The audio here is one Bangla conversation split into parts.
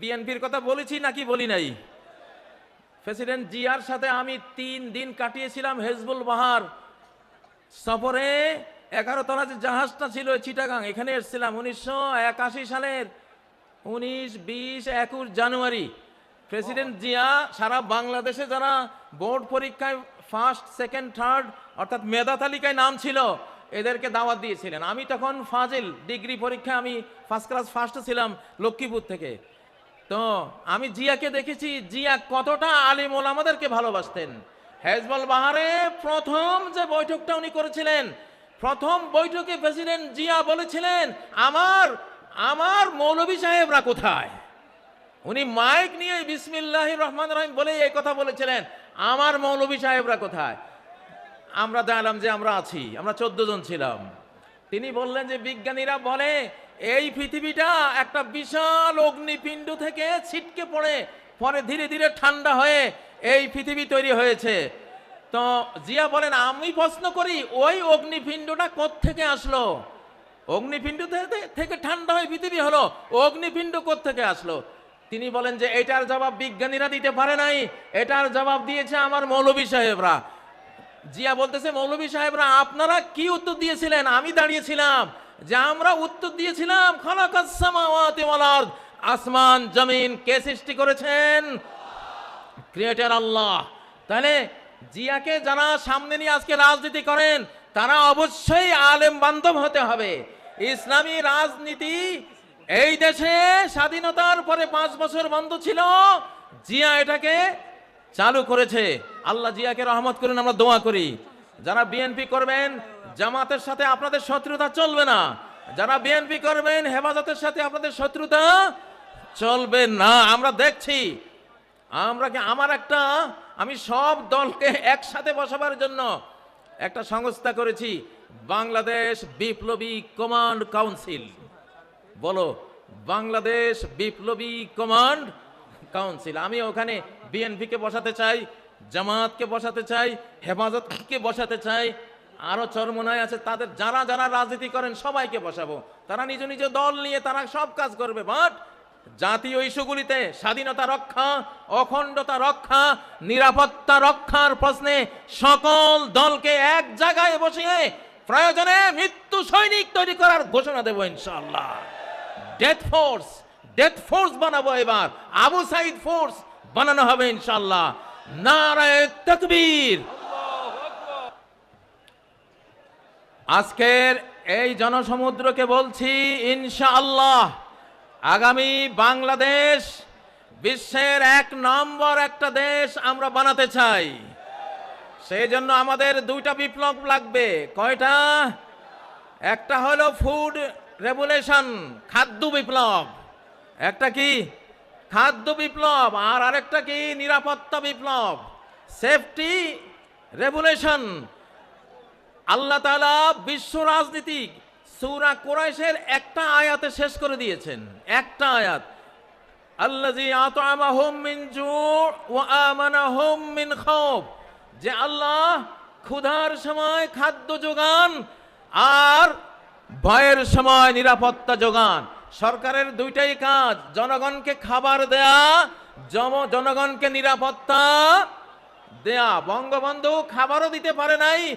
বিএনপির কথা বলেছি নাকি বলি নাই? প্রেসিডেন্ট জিয়ার সাথে আমি তিন দিন কাটিয়েছিলাম হেজবুল বাহার। সফরে এগারো তলা যে জাহাজটা ছিল চিটাগাং, এখানে এসেছিলাম উনিশশো একাশি সালের উনিশ, বিশ, একুশ জানুয়ারি। প্রেসিডেন্ট জিয়া সারা বাংলাদেশে যারা বোর্ড পরীক্ষায় ফার্স্ট সেকেন্ড থার্ড অর্থাৎ মেধা তালিকায় নাম ছিল, এদেরকে দাওয়াত দিয়েছিলেন। আমি তখন ফাজিল ডিগ্রি পরীক্ষায় আমি ফার্স্ট ক্লাস ফার্স্টে ছিলাম লক্ষ্মীপুর থেকে। তো আমি জিয়াকে দেখেছি, জিয়া কতটা আলিম ওলামাদেরকে ভালোবাসতেন। হেজবল বাহারে প্রথম যে বৈঠকটা উনি করেছিলেন, প্রথম বৈঠকে প্রেসিডেন্ট জিয়া বলেছিলেন, আমার আমার মৌলভী সাহেবরা কোথায়? উনি মাইক নিয়ে বিসমিল্লাহ রহমান রহিম বলে এই কথা বলেছিলেন, আমার মৌলভী সাহেবরা কোথায়? আমরা জানলাম যে আমরা আছি, আমরা চোদ্দ জন ছিলাম। তিনি বললেন যে বিজ্ঞানীরা বলে এই পৃথিবীটা একটা বিশাল অগ্নিপিণ্ড থেকে ছিটকে পড়ে, পরে ধীরে ধীরে ঠান্ডা হয়ে এই পৃথিবী তৈরি হয়েছে। তো জিয়া বলেন, আমি প্রশ্ন করি, ওই অগ্নিপিণ্ডটা থেকে আসলো? অগ্নিপিণ্ড থেকে- ঠান্ডা হয়ে পৃথিবী হলো, অগ্নিপিণ্ড থেকে আসলো? তিনি বলেন যে, এটার জবাব বিজ্ঞানীরা দিতে পারে নাই, এটার জবাব দিয়েছে আমার মৌলভী সাহেবরা। জিয়া বলতেছে, মৌলভী সাহেবরা, আপনারা কি উত্তর দিয়েছিলেন? আমি দাঁড়িয়েছিলাম। যে আমরা উত্তর দিয়েছিলাম, খালাকাস সামাওয়াতি ওয়াল আসমান, জমিন, কে সৃষ্টি করেছেন? ক্রিয়েটার আল্লাহ। তাহলে জিয়াকে যারা সামনে নিয়ে আজকে রাজনীতি করেন, তারা অবশ্যই আলেম বান্ধব হতে হবে। ইসলামী রাজনীতি এই দেশে স্বাধীনতার পরে পাঁচ বছর বন্ধ ছিল, জিয়া এটাকে চালু করেছে। আল্লাহ জিয়াকে রহমত করুন, আমরা দোয়া করি। যারা বিএনপি করবেন জামাতের সাথে আপনাদের শত্রুতা চলবে না। যারা বিএনপি করবেন, হেফাজতের সাথে আপনাদের শত্রুতা চলবে না। আমরা দেখছি, আমরা কি আমার একটা, আমি সব দলকে একসাথে বসাবার জন্য একটা সংস্থা করেছি, বাংলাদেশ বিপ্লবী কমান্ড কাউন্সিল। বলো, বাংলাদেশ বিপ্লবী কমান্ড কাউন্সিল। আমি ওখানে বিএনপিকে বসাতে চাই, জামাতকে বসাতে চাই, হেফাজতকে বসাতে চাই আরও চরমনায় আছে, তাদের যারা যারা রাজনীতি করেন সবাইকে বসাবো। তারা নিজ নিজ দল নিয়ে তারা সব কাজ করবে বাট জাতীয় ইস্যুগুলিতে স্বাধীনতা রক্ষা, অখণ্ডতা রক্ষা, নিরাপত্তা রক্ষার প্রশ্নে সকল দলকে এক জায়গায় বসিয়ে প্রয়োজনে মৃত্যু সৈনিক তৈরি করার ঘোষণা দেবো ইনশাল্লাহ ডেথ ফোর্স ডেথ ফোর্স বানাবো এবার। আবু সাইদ ফোর্স বানানো হবে ইনশাল্লাহ নারায় তকবীর। আজকের এই জনসমুদ্রকে বলছি, ইনশাআল্লাহ, আগামী বাংলাদেশ বিশ্বের এক নম্বর একটা দেশ আমরা বানাতে চাই। সেই জন্য আমাদের দুইটা বিপ্লব লাগবে। কয়টা? একটা হলো ফুড রেভুলেশন খাদ্য বিপ্লব। একটা কি? খাদ্য বিপ্লব। আর আরেকটা কি? নিরাপত্তা বিপ্লব। সেফটি রেগুলেশন আল্লাহ তাআলা বিশ্ব রাজনীতি সৌরা কোরাইশের একটা আয়াতে শেষ করে দিয়েছেন। একটা আয়াত। যে আল্লাহ ক্ষুধার সময় খাদ্য যোগান আর ভয়ের সময় নিরাপত্তা যোগান। সরকারের দুইটাই কাজ, জনগণকে খাবার দেয়া, জম- জনগণকে নিরাপত্তা দেয়া। বঙ্গবন্ধু খাবারও দিতে পারে নাই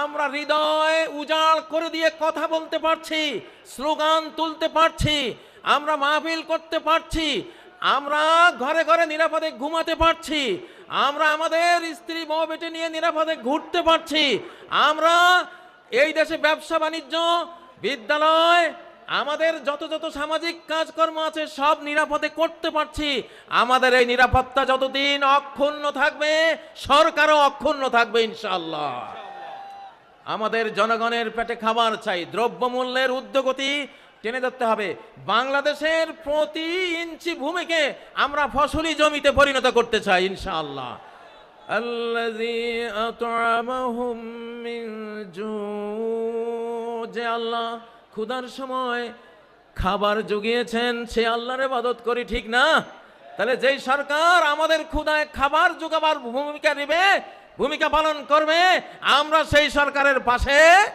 আমরা হৃদয় উজাড় করে দিয়ে কথা বলতে পারছি, স্লোগান তুলতে পারছি, আমরা মাহফিল করতে পারছি, আমরা ঘরে ঘরে নিরাপদে ঘুমাতে পারছি, আমরা আমাদের স্ত্রী বউ বেটে নিয়ে নিরাপদে ঘুরতে পারছি, আমরা এই দেশে ব্যবসা বাণিজ্য, বিদ্যালয়, আমাদের যত যত সামাজিক কাজকর্ম আছে সব নিরাপদে করতে পারছি, আমাদের এই নিরাপত্তা যতদিন অক্ষুণ্ণ থাকবে, সরকারও অক্ষুণ্ণ থাকবে ইনশাল্লাহ আমাদের জনগণের পেটে খাবার চাই। দ্রব্যমূল্যের উদ্যোগতি টেনে ধরতে হবে। বাংলাদেশের প্রতি ইঞ্চি ভূমিকে আমরা ফসলি জমিতে পরিণত করতে চাই, ইনশাআল্লাহ। যে আল্লাহ ক্ষুধার সময় খাবার জুগিয়েছেন, সে আল্লাহর ইবাদত করি, ঠিক না? তাহলে যেই সরকার আমাদের ক্ষুধায় খাবার জোগাবার ভূমিকা নেবে ভূমিকা পালন করবে, আমরা সেই সরকারের পাশে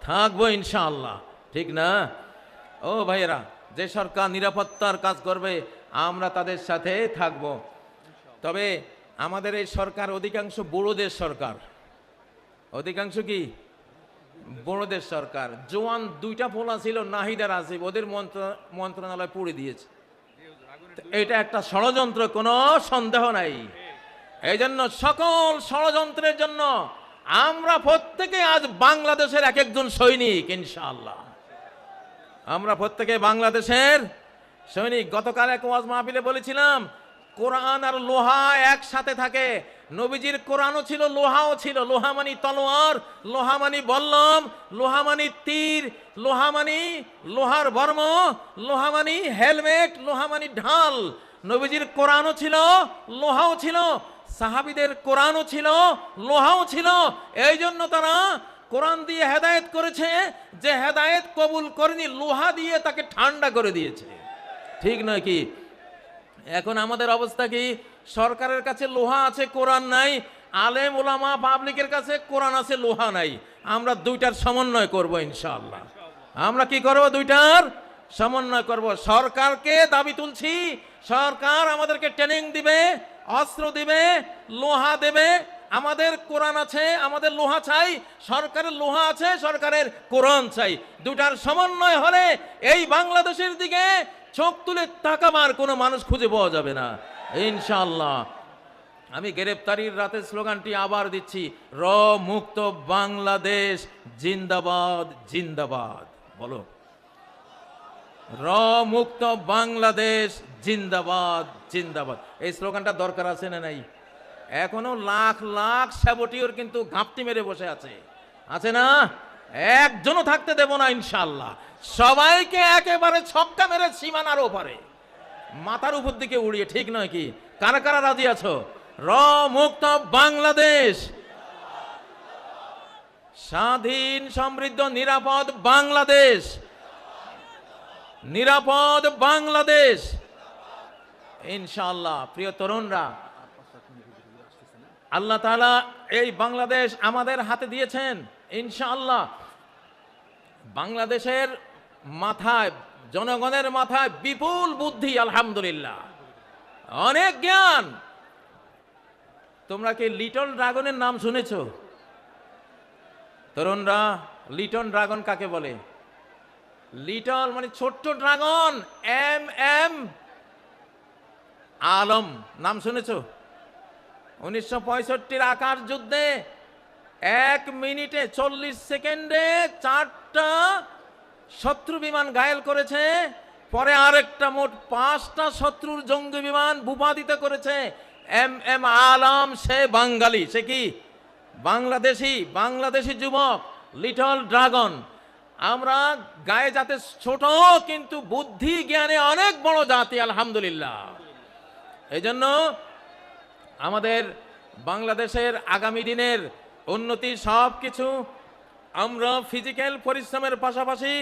থাকব ইনশাআল্লাহ। ঠিক না? ও ভাইয়েরা, যে সরকার নিরাপত্তার কাজ করবে, আমরা তাদের সাথে থাকব। তবে আমাদের এই সরকার অধিকাংশ বড়োদের সরকার। অধিকাংশ কি? বড়োদের সরকার। জোয়ান দুইটা ফোলা ছিল নাহিদার আসিফ, ওদের মন্ত্র- মন্ত্রণালয় পুড়ে দিয়েছে। এটা একটা ষড়যন্ত্র, কোনো সন্দেহ নাই। এই জন্য সকল ষড়যন্ত্রের জন্য আমরা প্রত্যেকে আজ বাংলাদেশের এক একজন সৈনিক, ইনশাআল্লাহ। আমরা প্রত্যেকে বাংলাদেশের সৈনিক। গতকাল এক ওয়াজ মাহফিলে বলেছিলাম, কোরআন আর লোহা একসাথে থাকে। নবীজির কোরআনও ছিল, লোহাও ছিল। লোহা মানি তলোয়ার, লোহা মানি বল্লম, লোহা মানি তীর, লোহা মানি লোহার বর্ম, লোহা মানি হেলমেট, লোহা মানি ঢাল। নবীজির কোরআনও ছিল, লোহাও ছিল। সাহাবিদের কোরআনও ছিল, লোহাও ছিল। এই জন্য তারা কোরআন দিয়ে হেদায়েত করেছে, যে হেদায়েত কবুল করেনি, লোহা দিয়ে তাকে ঠান্ডা করে দিয়েছে। ঠিক নয় কি? এখন আমাদের অবস্থা কি? সরকারের কাছে লোহা আছে, কোরআন নাই। আলেম ওলামা পাবলিকের কাছে কোরআন আছে, লোহা নাই। আমরা দুইটার সমন্বয় করব, ইনশাআল্লাহ। আমরা কি করব দুইটার? সমন্বয় করব। সরকারকে দাবি তুলছি, সরকার আমাদেরকে ট্রেনিং দিবে অস্ত্র দিবে, লোহা দেবে। আমাদের কোরআন আছে, আমাদের লোহা চাই, সরকারের লোহা আছে, সরকারের কোরআন চাই। দুটার সমন্বয় হলে এই বাংলাদেশের দিকে চোখ তুলে তাকাবার কোনো মানুষ খুঁজে পাওয়া যাবে না। ইনশাল্লাহ আমি গ্রেপ্তারির রাতের স্লোগানটি আবার দিচ্ছি র মুক্ত বাংলাদেশ, জিন্দাবাদ জিন্দাবাদ। বলো। র মুক্ত বাংলাদেশ জিন্দাবাদ জিন্দাবাদ। এই স্লোগানটা দরকার আছে না নাই? এখনও লাখ লাখ স্যাবটিওর কিন্তু ঘাপটি মেরে বসে আছে। আছে না? একজনও থাকতে দেব না ইনশাল্লাহ সবাইকে একেবারে ছক্কা মেরে সীমানার ওপারে। মাথার উপর দিকে উড়িয়ে, ঠিক নয় কি? কারা কারা রাজি আছো? র মুক্ত বাংলাদেশ। স্বাধীন, সমৃদ্ধ, নিরাপদ বাংলাদেশ। নিরাপদ বাংলাদেশ। ইনশাআল্লাহ, প্রিয় তরুণরা, আল্লাহ তাআলা এই বাংলাদেশ আমাদের হাতে দিয়েছেন, ইনশাআল্লাহ। বাংলাদেশের মাথায়, জনগণের মাথায় বিপুল বুদ্ধি, আলহামদুলিল্লাহ। অনেক জ্ঞান। তোমরা কি লিটল ড্রাগনের নাম শুনেছ? তরুণরা, লিটল ড্রাগন কাকে বলে? লিটল মানে ছোট্ট ড্রাগন, এম এম, আলম, নাম শুনেছ? উনিশশো পঁয়ষট্টির আকাশ যুদ্ধে এক মিনিটে চল্লিশ সেকেন্ডে চারটা শত্রু বিমান ঘায়েল করেছে, পরে আরেকটা মোট পাঁচটা শত্রুর জঙ্গি বিমান ভূপাদিত করেছে, এম এম, আলম, সে বাঙালি, সে কি? বাংলাদেশি বাংলাদেশি যুবক, লিটল ড্রাগন। আমরা গায়ে যাতে ছোট কিন্তু বুদ্ধি জ্ঞানে অনেক বড় জাতি আলহামদুলিল্লাহ। এই জন্য আমাদের বাংলাদেশের আগামী দিনের উন্নতি সব কিছু আমরা ফিজিক্যাল পরিশ্রমের পাশাপাশি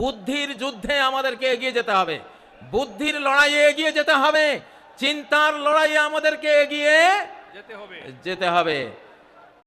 বুদ্ধির যুদ্ধে আমাদেরকে এগিয়ে যেতে হবে। বুদ্ধির লড়াইয়ে এগিয়ে যেতে হবে চিন্তার লড়াইয়ে আমাদেরকে এগিয়ে যেতে হবে। যেতে হবে।